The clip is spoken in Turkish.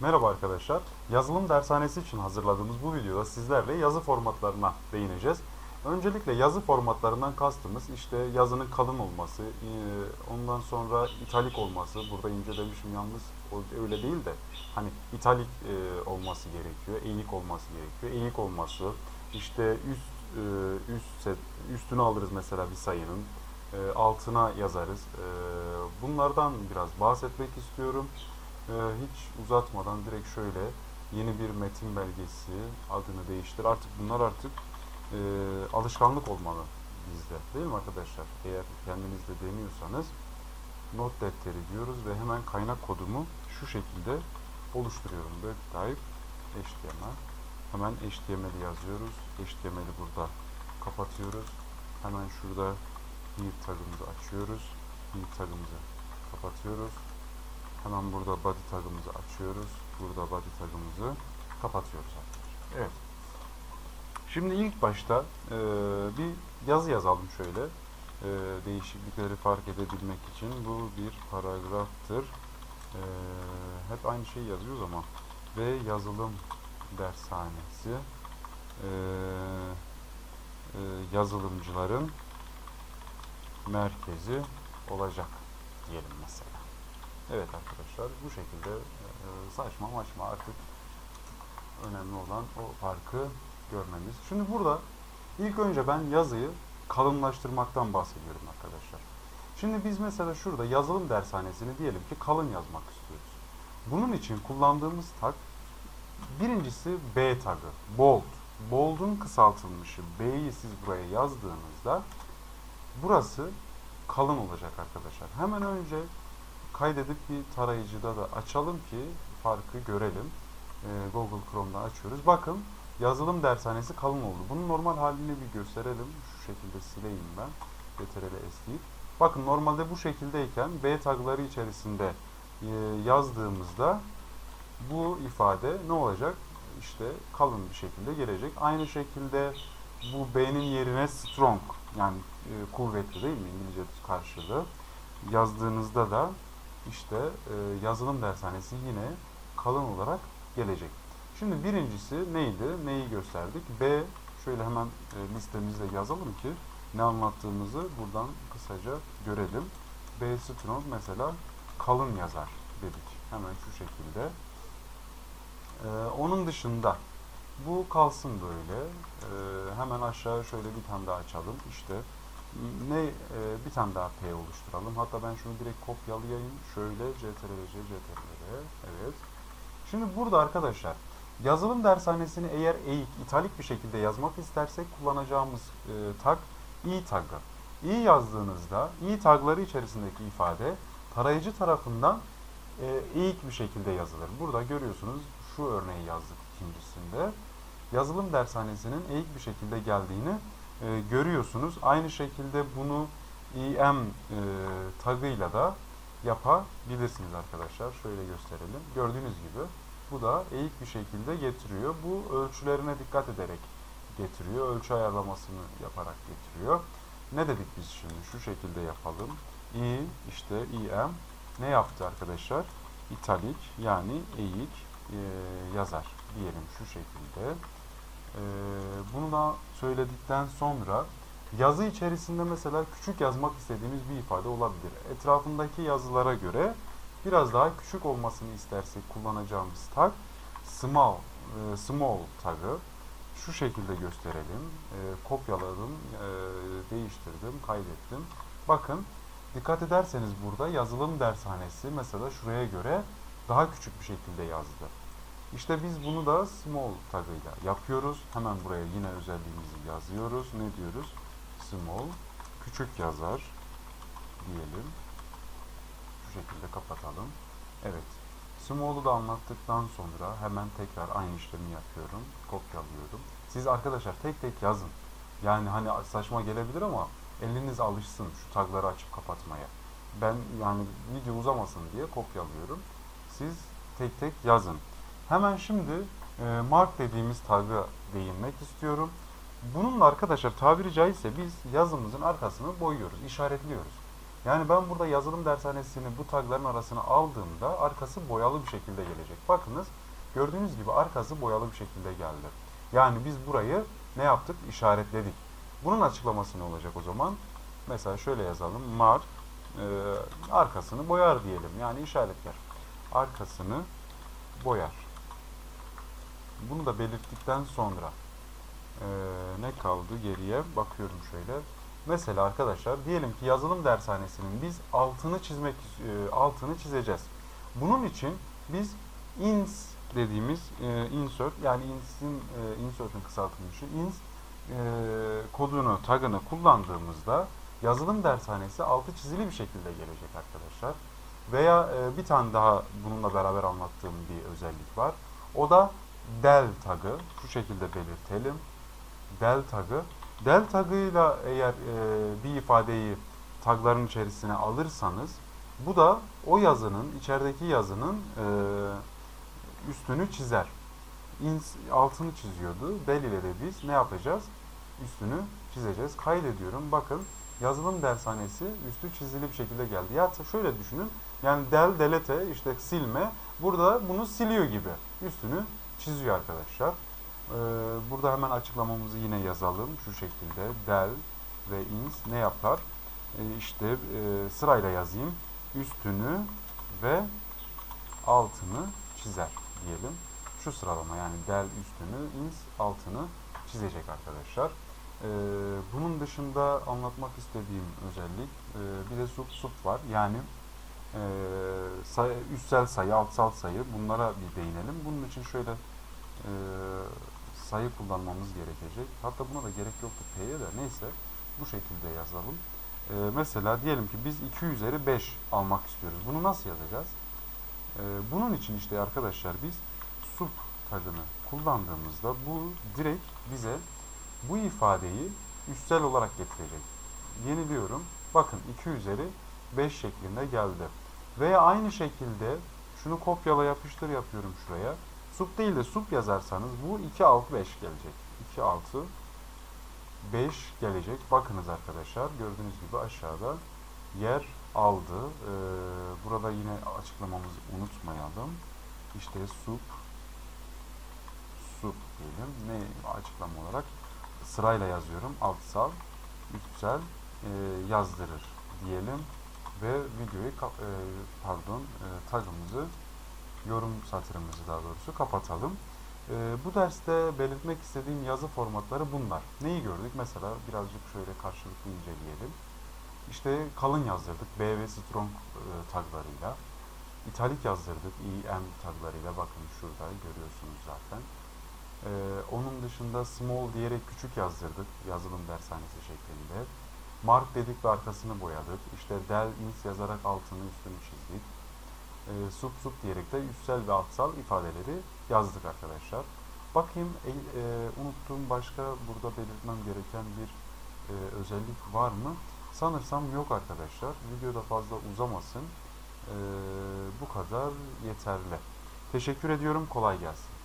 Merhaba arkadaşlar. Yazılım dershanesi için hazırladığımız bu videoda sizlerle yazı formatlarına değineceğiz. Öncelikle yazı formatlarından kastımız işte yazının kalın olması, e, ondan sonra italik olması. Burada ince demişim yalnız öyle değil de hani italik e, olması gerekiyor, eğik olması gerekiyor. Eğik olması, işte üst e, üst üstünü alırız mesela bir sayının, altına yazarız. Bunlardan biraz bahsetmek istiyorum. Ee, hiç uzatmadan direkt şöyle yeni bir metin belgesi adını değiştir. Artık bunlar artık e, alışkanlık olmalı bizde. Değil mi arkadaşlar? Eğer kendiniz de deniyorsanız not defteri diyoruz ve hemen kaynak kodumu şu şekilde oluşturuyorum. Web type HTML. Hemen HTML'i yazıyoruz. HTML'i burada kapatıyoruz. Hemen şurada head tagımızı açıyoruz. Head tagımızı kapatıyoruz. Hemen burada body tagımızı açıyoruz. Burada body tagımızı kapatıyoruz arkadaşlar. Evet. Şimdi ilk başta e, bir yazı yazalım şöyle. E, değişiklikleri fark edebilmek için bu bir paragraftır. E, hep aynı şeyi yazıyoruz ama ve yazılım dershanesi e, e, yazılımcıların merkezi olacak diyelim mesela. Evet arkadaşlar bu şekilde e, saçma maçma artık önemli olan o farkı görmemiz. Şimdi burada ilk önce ben yazıyı kalınlaştırmaktan bahsediyorum arkadaşlar. Şimdi biz mesela şurada yazılım dershanesini diyelim ki kalın yazmak istiyoruz. Bunun için kullandığımız tag birincisi B tagı. Bold. Bold'un kısaltılmışı B'yi siz buraya yazdığınızda burası kalın olacak arkadaşlar. Hemen önce kaydedip bir tarayıcıda da açalım ki farkı görelim. Ee, Google Chrome'da açıyoruz. Bakın yazılım dershanesi kalın oldu. Bunun normal halini bir gösterelim. Şu şekilde sileyim ben. Ctrl S deyip. Bakın normalde bu şekildeyken B tagları içerisinde e, yazdığımızda bu ifade ne olacak? İşte kalın bir şekilde gelecek. Aynı şekilde bu B'nin yerine strong yani e, kuvvetli değil mi İngilizce karşılığı yazdığınızda da işte e, yazılım dershanesi yine kalın olarak gelecek. Şimdi birincisi neydi? Neyi gösterdik? B şöyle hemen e, listemizde yazalım ki ne anlattığımızı buradan kısaca görelim. B strong mesela kalın yazar dedik. Hemen şu şekilde. E, onun dışında bu kalsın böyle. E, hemen aşağı şöyle bir tane daha açalım. İşte ne e, bir tane daha P oluşturalım. Hatta ben şunu direkt kopyalayayım. Şöyle CTRL CTRL evet. Şimdi burada arkadaşlar yazılım dershanesini eğer eğik, italik bir şekilde yazmak istersek kullanacağımız e, tag i tagı. i yazdığınızda i tagları içerisindeki ifade tarayıcı tarafından e, eğik bir şekilde yazılır. Burada görüyorsunuz şu örneği yazdık ikincisinde. Yazılım dershanesinin eğik bir şekilde geldiğini e, görüyorsunuz. Aynı şekilde bunu im e, tagıyla da yapabilirsiniz arkadaşlar. Şöyle gösterelim. Gördüğünüz gibi bu da eğik bir şekilde getiriyor. Bu ölçülerine dikkat ederek getiriyor. Ölçü ayarlamasını yaparak getiriyor. Ne dedik biz şimdi? Şu şekilde yapalım. i işte im ne yaptı arkadaşlar? İtalik yani eğik e, yazar diyelim şu şekilde. Ee, bunu da söyledikten sonra yazı içerisinde mesela küçük yazmak istediğimiz bir ifade olabilir. Etrafındaki yazılara göre biraz daha küçük olmasını istersek kullanacağımız tag small, e, small tagı şu şekilde gösterelim. E, kopyaladım, e, değiştirdim, kaydettim. Bakın dikkat ederseniz burada yazılım dershanesi mesela şuraya göre daha küçük bir şekilde yazdı. İşte biz bunu da small tagıyla yapıyoruz. Hemen buraya yine özelliğimizi yazıyoruz. Ne diyoruz? Small, küçük yazar diyelim. Şu şekilde kapatalım. Evet. Small'u da anlattıktan sonra hemen tekrar aynı işlemi yapıyorum. Kopyalıyorum. Siz arkadaşlar tek tek yazın. Yani hani saçma gelebilir ama eliniz alışsın şu tagları açıp kapatmaya. Ben yani video uzamasın diye kopyalıyorum. Siz tek tek yazın. Hemen şimdi e, mark dediğimiz tag'a değinmek istiyorum. Bununla arkadaşlar tabiri caizse biz yazımızın arkasını boyuyoruz, işaretliyoruz. Yani ben burada yazılım dershanesini bu tagların arasına aldığımda arkası boyalı bir şekilde gelecek. Bakınız gördüğünüz gibi arkası boyalı bir şekilde geldi. Yani biz burayı ne yaptık? İşaretledik. Bunun açıklaması ne olacak o zaman? Mesela şöyle yazalım. Mar e, arkasını boyar diyelim. Yani işaretler. Arkasını boyar. Bunu da belirttikten sonra e, ne kaldı geriye? Bakıyorum şöyle. Mesela arkadaşlar diyelim ki yazılım dershanesinin biz altını çizmek e, altını çizeceğiz. Bunun için biz ins dediğimiz e, insert yani ins'in e, insert'ün kısaltılmışı ins e, kodunu, tagını kullandığımızda yazılım dershanesi altı çizili bir şekilde gelecek arkadaşlar. Veya e, bir tane daha bununla beraber anlattığım bir özellik var. O da del tagı. Şu şekilde belirtelim. Del tagı. Del tagıyla eğer e, bir ifadeyi tagların içerisine alırsanız bu da o yazının, içerideki yazının e, üstünü çizer. ins altını çiziyordu. Del ile de biz ne yapacağız? Üstünü çizeceğiz. Kaydediyorum. Bakın yazılım dershanesi üstü çizili bir şekilde geldi. Ya şöyle düşünün. Yani del, delete, işte silme. Burada bunu siliyor gibi. Üstünü çiziyor arkadaşlar. Ee, burada hemen açıklamamızı yine yazalım. Şu şekilde del ve ins ne yapar? Ee, işte e, sırayla yazayım. Üstünü ve altını çizer diyelim. Şu sıralama yani del üstünü, ins altını çizecek arkadaşlar. Ee, bunun dışında anlatmak istediğim özellik e, bir de sub sub var. Yani e, say, üstsel sayı, altsal sayı bunlara bir değinelim. Bunun için şöyle e, sayı kullanmamız gerekecek. Hatta buna da gerek yoktu P'ye de neyse bu şekilde yazalım. E, mesela diyelim ki biz 2 üzeri 5 almak istiyoruz. Bunu nasıl yazacağız? E, bunun için işte arkadaşlar biz sub tagını kullandığımızda bu direkt bize bu ifadeyi üstsel olarak getirecek. Yeniliyorum. Bakın 2 üzeri 5 şeklinde geldi. Veya aynı şekilde şunu kopyala yapıştır yapıyorum şuraya. Sup değil de sup yazarsanız bu 2 6 5 gelecek. 2 6 5 gelecek. Bakınız arkadaşlar gördüğünüz gibi aşağıda yer aldı. Ee, burada yine açıklamamızı unutmayalım. İşte sup sup diyelim. Ne açıklama olarak? Sırayla yazıyorum. Altsal, üstsel e, yazdırır diyelim ve videoyu e, pardon e, tagımızı yorum satırımızı daha doğrusu kapatalım. E, bu derste belirtmek istediğim yazı formatları bunlar. Neyi gördük? Mesela birazcık şöyle karşılıklı inceleyelim. İşte kalın yazdırdık. B ve strong e, taglarıyla. İtalik yazdırdık. EM taglarıyla. Bakın şurada görüyorsunuz zaten. Ee, onun dışında small diyerek küçük yazdırdık yazılım dershanesi şeklinde. Mark dedik ve arkasını boyadık. İşte del ins yazarak altını üstünü çizdik. Ee, sup sup diyerek de üstsel ve altsal ifadeleri yazdık arkadaşlar. Bakayım e, e, unuttuğum başka burada belirtmem gereken bir e, özellik var mı? Sanırsam yok arkadaşlar. Videoda fazla uzamasın. Ee, bu kadar yeterli. Teşekkür ediyorum. Kolay gelsin.